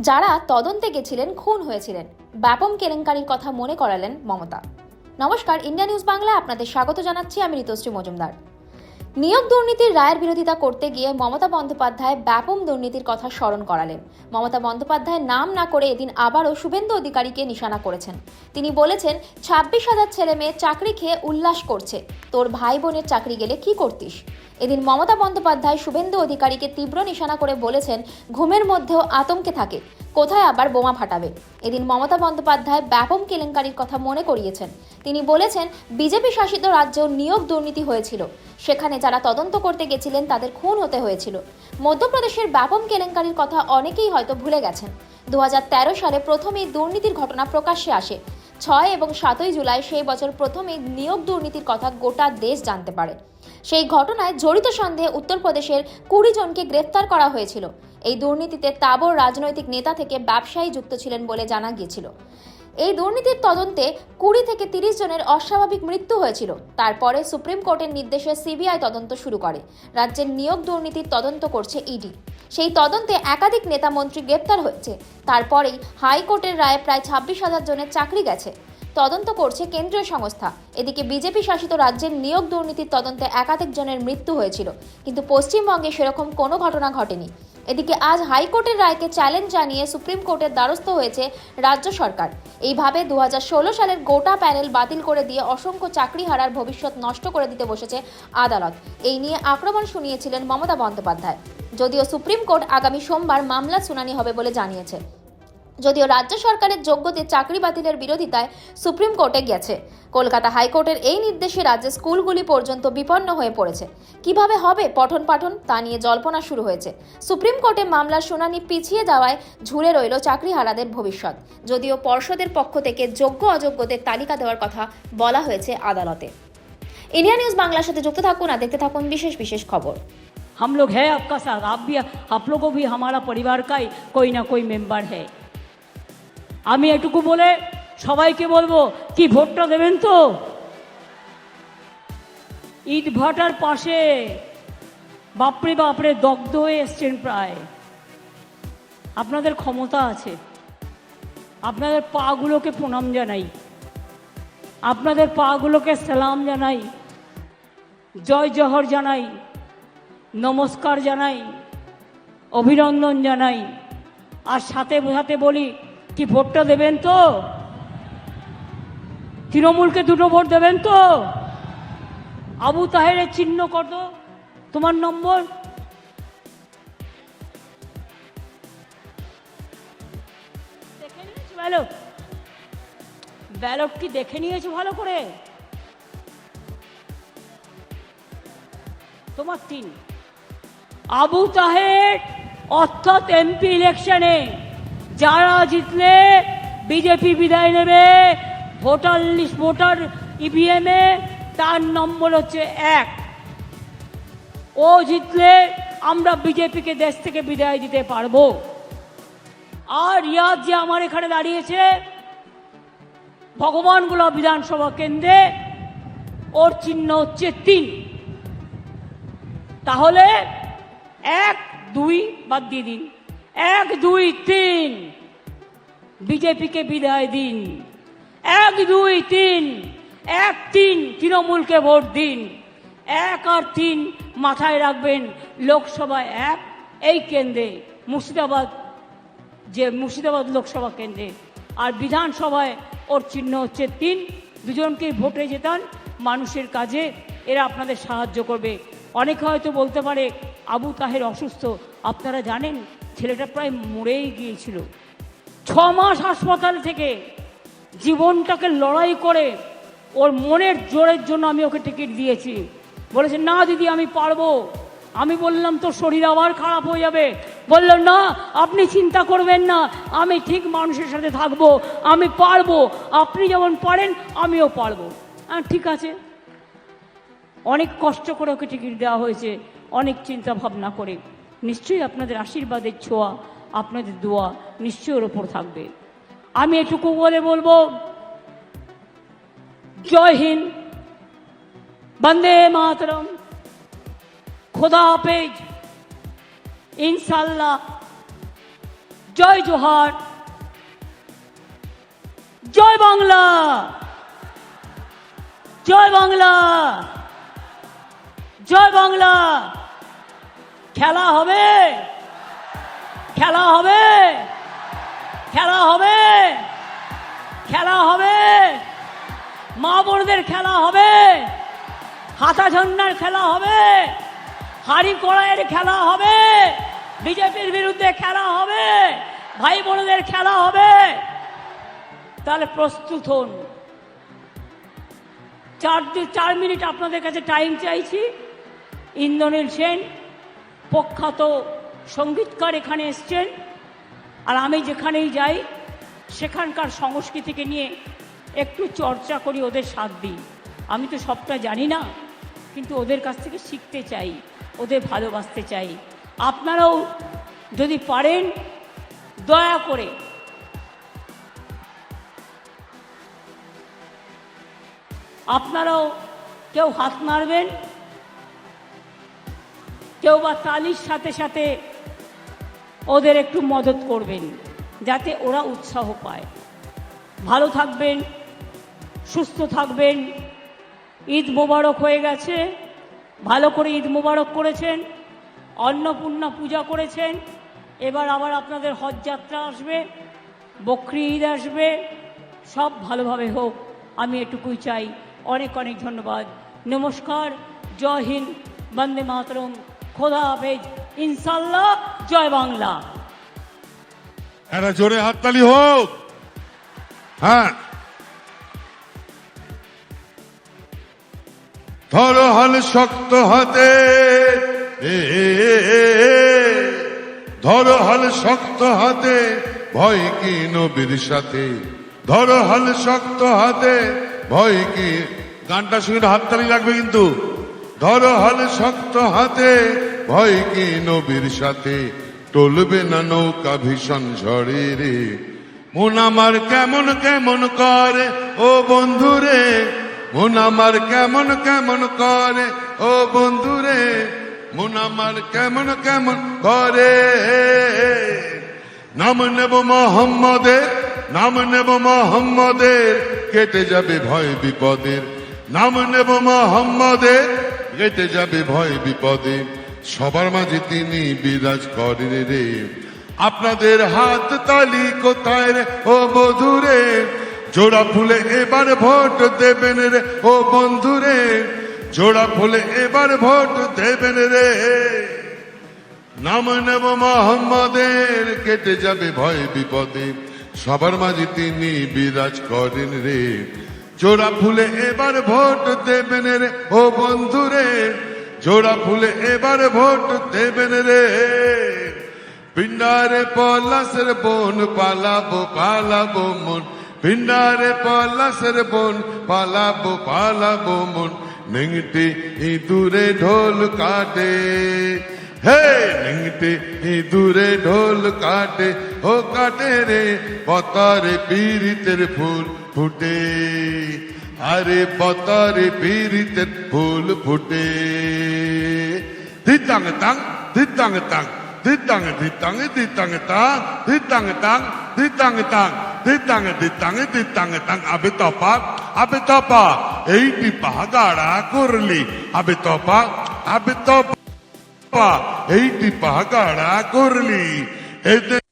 যারা তদন্তে গেছিলেন, খুন হয়েছিলেন। ব্যাপম কেলেঙ্কারির কথা মনে করালেন মমতা। নমস্কার, ইন্ডিয়া নিউজ বাংলা আপনাদের স্বাগত জানাচ্ছি। আমি ঋতুশ্রী মজুমদার। নিয়োগ দুর্নীতির রায়ের বিরোধিতা করতে গিয়ে মমতা বন্দ্যোপাধ্যায় ব্যাপম দুর্নীতির কথা স্মরণ করালেন। মমতা বন্দ্যোপাধ্যায় নাম না করে এদিন আবারও শুভেন্দু অধিকারীকে নিশানা করেছেন। তিনি বলেছেন, ছাব্বিশ হাজার ছেলে মেয়ে চাকরি খেয়ে উল্লাস করছে। তোর ভাই বোনের চাকরি গেলে কি করতিস? এদিন মমতা বন্দ্যোপাধ্যায় শুভেন্দু অধিকারীকে তীব্র নিশানা করে বলেছেন, ঘুমের মধ্যেও আতঙ্কে থাকে। কোথায় আবার বোমা ফাটাবে? এদিন মমতা বন্দ্যোপাধ্যায় ব্যাপম কেলেঙ্কারির কথা মনে করিয়েছেন। তিনি বলেছেন, বিজেপি শাসিত রাজ্যেও নিয়োগ দুর্নীতি হয়েছিল। সেখানে যারা তদন্ত করতে গেছিলেন, তাদের খুন হতে হয়েছিল। মধ্যপ্রদেশের ব্যাপম কেলেঙ্কারির কথা অনেকেই হয়তো ভুলে গেছেন। দু হাজার তেরো সালে প্রথমেই দুর্নীতির ঘটনা প্রকাশ্যে আসে। ছয় এবং সাতই জুলাই সেই বছর প্রথম নিয়োগ দুর্নীতির কথা গোটা দেশ জানতে পারে। সেই ঘটনায় জড়িত সন্দেহে উত্তরপ্রদেশের কুড়ি জনকে গ্রেফতার করা হয়েছিল। এই দুর্নীতিতে তাবর রাজনৈতিক নেতা থেকে ব্যবসায়ী যুক্ত ছিলেন বলে জানা গিয়েছিল। এই দুর্নীতির তদন্তে কুড়ি থেকে তিরিশ জনের অস্বাভাবিক মৃত্যু হয়েছিল। তারপরে সুপ্রিম কোর্টের নির্দেশে সিবিআই তদন্ত শুরু করে। রাজ্যের নিয়োগ দুর্নীতির তদন্ত করছে ইডি। সেই তদন্তে একাধিক নেতা মন্ত্রী গ্রেপ্তার হয়েছে। তারপরেই হাইকোর্টের রায়ে প্রায় ছাব্বিশ হাজার জনের চাকরি গেছে। তদন্ত করছে কেন্দ্রীয় সংস্থা। এদিকে বিজেপি শাসিত রাজ্যের নিয়োগ দুর্নীতির তদন্তে একাধিক জনের মৃত্যু হয়েছিল। কিন্তু পশ্চিমবঙ্গে সেরকম কোনো ঘটনা ঘটেনি। এদিকে আজ হাইকোর্টের রায়কে চ্যালেঞ্জ জানিয়ে সুপ্রিম কোর্টের দ্বারস্থ হয়েছে রাজ্য সরকার। এইভাবে দু হাজার ষোলো সালের গোটা প্যানেল বাতিল করে দিয়ে অসংখ্য চাকরি হারার ভবিষ্যৎ নষ্ট করে দিতে বসেছে আদালত। এই নিয়ে আক্রমণ শুনিয়েছিলেন মমতা বন্দ্যোপাধ্যায়। যদিও সুপ্রিম কোর্ট আগামী সোমবার মামলা শুনানি হবে বলে জানিয়েছে। যদিও রাজ্য সরকারের যোগ্যতে চাকরি বাতিলের বিরোধিতায় সুপ্রিম কোর্টে গেছে কলকাতা হাইকোর্টের এই নির্দেশে রাজ্যের স্কুলগুলি পর্যন্ত বিপন্ন হয়ে পড়েছে কিভাবে হবে পঠন পাঠন তা নিয়ে জল্পনা শুরু হয়েছে সুপ্রিম কোর্টে মামলার শুনানি পিছিয়ে যাওয়ায় ঝুলে রইল চাকরিহারাদের ভবিষ্যৎ যদিও পর্ষদের পক্ষ থেকে যোগ্য অযোগ্যদের তালিকা দেওয়ার কথা বলা হয়েছে আদালতে ইন্ডিয়া নিউজ বাংলার সাথে যুক্ত থাকুন আর দেখতে থাকুন বিশেষ বিশেষ খবর हम लोग है आपका साथ आप भी आप लोगों भी हमारा परिवार का ही कोई ना कोई মেম্বার है আমি এটুকু বলে সবাইকে বলব, কি ভোটটা দেবেন তো? ইট ভাটার পাশে বাপরে বাপরে দগ্ধ হয়ে এসছেন প্রায়। আপনাদের ক্ষমতা আছে। আপনাদের পাগুলোকে প্রণাম জানাই। আপনাদের পাগুলোকে সালাম জানাই। জয় জহর জানাই। নমস্কার জানাই। অভিনন্দন জানাই। আর সাথে সাথে বলি কি ভোটটা দেবেন তো? তৃণমূলকে দুটো ভোট দেবেন তো? আবু তাহেরের চিহ্ন কত? তোমার নম্বর? ব্যালট ব্যালট কি দেখে নিয়েছো ভালো করে? তোমার তিন। আবু তাহের অর্থাৎ এমপি ইলেকশনে যারা জিতলে বিজেপি বিদায় নেবে ভোটার লিস্ট ভোটার ইভিএমে তার নম্বর হচ্ছে এক। ও জিতলে আমরা বিজেপিকে দেশ থেকে বিদায় দিতে পারব। আর রিয়াজ যে আমার এখানে দাঁড়িয়েছে, ভগবানগুলা বিধানসভা কেন্দ্রে, ওর চিহ্ন হচ্ছে তিন। তাহলে এক, দুই বাদ দিয়ে দিন। এক, দুই, তিন। বিজেপিকে বিদায় দিন। এক, দুই, তিন। এক, তিন তৃণমূলকে ভোট দিন। এক আর তিন মাথায় রাখবেন লোকসভায় এক, এই কেন্দ্রে, মুর্শিদাবাদ, যে মুর্শিদাবাদ লোকসভা কেন্দ্রে। আর বিধানসভায় ওর চিহ্ন হচ্ছে তিন। দুজনকেই ভোটে যেতান মানুষের কাজে এরা আপনাদের সাহায্য করবে। অনেকে হয়তো বলতে পারে, আবু তাহের অসুস্থ। আপনারা জানেন ছেলেটা প্রায় মরেই গিয়েছিল। ছ মাস হাসপাতাল থেকে জীবনটাকে লড়াই করে ওর মনের জোরের জন্য আমি ওকে টিকিট দিয়েছি। বলেছে, না দিদি, আমি পারব। আমি বললাম তো শরীর আবার খারাপ হয়ে যাবে। বললাম না, আপনি চিন্তা করবেন না, আমি ঠিক মানুষের সাথে থাকব, আমি পারব। আপনি যেমন পারেন, আমিও পারব। হ্যাঁ ঠিক আছে। অনেক কষ্ট করে ওকে টিকিট দেওয়া হয়েছে, অনেক চিন্তা ভাবনা করে। নিশ্চয়ই আপনাদের আশীর্বাদের ছোঁয়া, আপনাদের দোয়া নিশ্চয়ই ওর ওপর থাকবে। আমি এটুকু বলে বলব, জয় হিন্দ, বন্দে মাতরম, খোদা হাফেজ ইনশাল্লাহ জয় জোহার, জয় বাংলা জয় বাংলা জয় বাংলা। খেলা হবে। খেলা হবে। খেলা হবে। খেলা হবে। মা বোনদের খেলা হবে। হাতা ঝন্ডার খেলা হবে। হাড়ি কড়াইয়ের খেলা হবে। বিজেপির বিরুদ্ধে খেলা হবে। ভাই বোনদের খেলা হবে। তাহলে প্রস্তুত হন। চার চার মিনিট আপনাদের কাছে টাইম চাইছি। ইন্দ্রনীল সেন প্রখ্যাত সঙ্গীতকার এখানে এসছেন। আর আমি যেখানেই যাই, সেখানকার সংস্কৃতিকে নিয়ে একটু চর্চা করি, ওদের সাথ দিই। আমি তো সবটা জানি না, কিন্তু ওদের কাছ থেকে শিখতে চাই, ওদের ভালোবাসতে চাই। আপনারাও যদি পারেন, দয়া করে। আপনারাও কেউ হাত নাড়বেন কেউ বা তালির সাথে সাথে ওদের একটু মদত করবেন, যাতে ওরা উৎসাহ পায়। ভালো থাকবেন, সুস্থ থাকবেন। ঈদ মোবারক হয়ে গেছে, ভালো করে ঈদ মোবারক করেছেন, অন্নপূর্ণা পূজা করেছেন, এবার আবার আপনাদের হজ যাত্রা আসবে, বকরি ঈদ আসবে, সব ভালোভাবে হোক, আমি এটুকুই চাই। অনেক অনেক ধন্যবাদ। নমস্কার, জয় হিন্দ, বন্দে মাতরম। খোদা হাফেজ ইনশাল্লাহ জয় বাংলা। একটা জোরে হাততালি হোক। হ্যাঁ। ধরো হল শক্ত হাতে। ধরো হল শক্ত হাতে, ভয় কি নবীর সাথে? ধরো হল শক্ত হাতে, ভয় কি গানটা শুনে হাততালি লাগবে কিন্তু। ধরো হল শক্ত হাতে, ভয় কি নবীর সাথে? টলবে না নৌকা ভীষণ ঝড়ে রে। মন আমার কেমন কেমন করে, ও বন্ধু বন্ধুরে? মন আমার কেমন কেমন করে, ও বন্ধু বন্ধুরে? মন আমার কেমন কেমন করে। নাম নেব মোহাম্মদের, নাম নেব মোহাম্মদের, কেটে যাবে ভয় বিপদের। নাম নেব মোহাম্মদের কেটে যাবে ভয় বিপদে। সবার মাঝে তিনি বিরাজ করেন রে। আপনাদের হাত তালি কোথায় রে, ও বধুরে জোড়া ফুলে এবার ভোট দেবেন রে, ও বন্ধুরে। জোড়া ফুলে এবার ভোট দেবেন রে। নাম নেব মোহাম্মদের, কেটে যাবে ভয় বিপদে। সবার মাঝে তিনি বিরাজ করেন রে। জোড়া ফুলে এবার ভোট দেবেন রে, ও বন্ধু রে। জোড়া ফুলে এবার ভোট দেবেন রে। পিন্ডারে পলাশের বোন পালাবো পালাবো মন। পিন্ডারে পলাশের বোন পালাবো পালাবো মন। নেংটি ইঁদুরে ঢোল কাটে। হে নিংটে ইঁদুরে ঢোল কাটে, ও কাটে রে পতারে পীড়িতের ফুল ফুটে। আরে পতারে পীড়িতের ফুল ফুটে। দিতাং তাং দিতাং তাং দিতাং দিতাং দিতাং তাং দিতাং তাং দিতাং তাং দিতাং দিতাং দিতাং তাং। আবে তপা আবে তপা, এইটি পাহাগাড়া করলি। আবে তপা আবে তপা। এইটি পাহাগাড়া করলি। এতে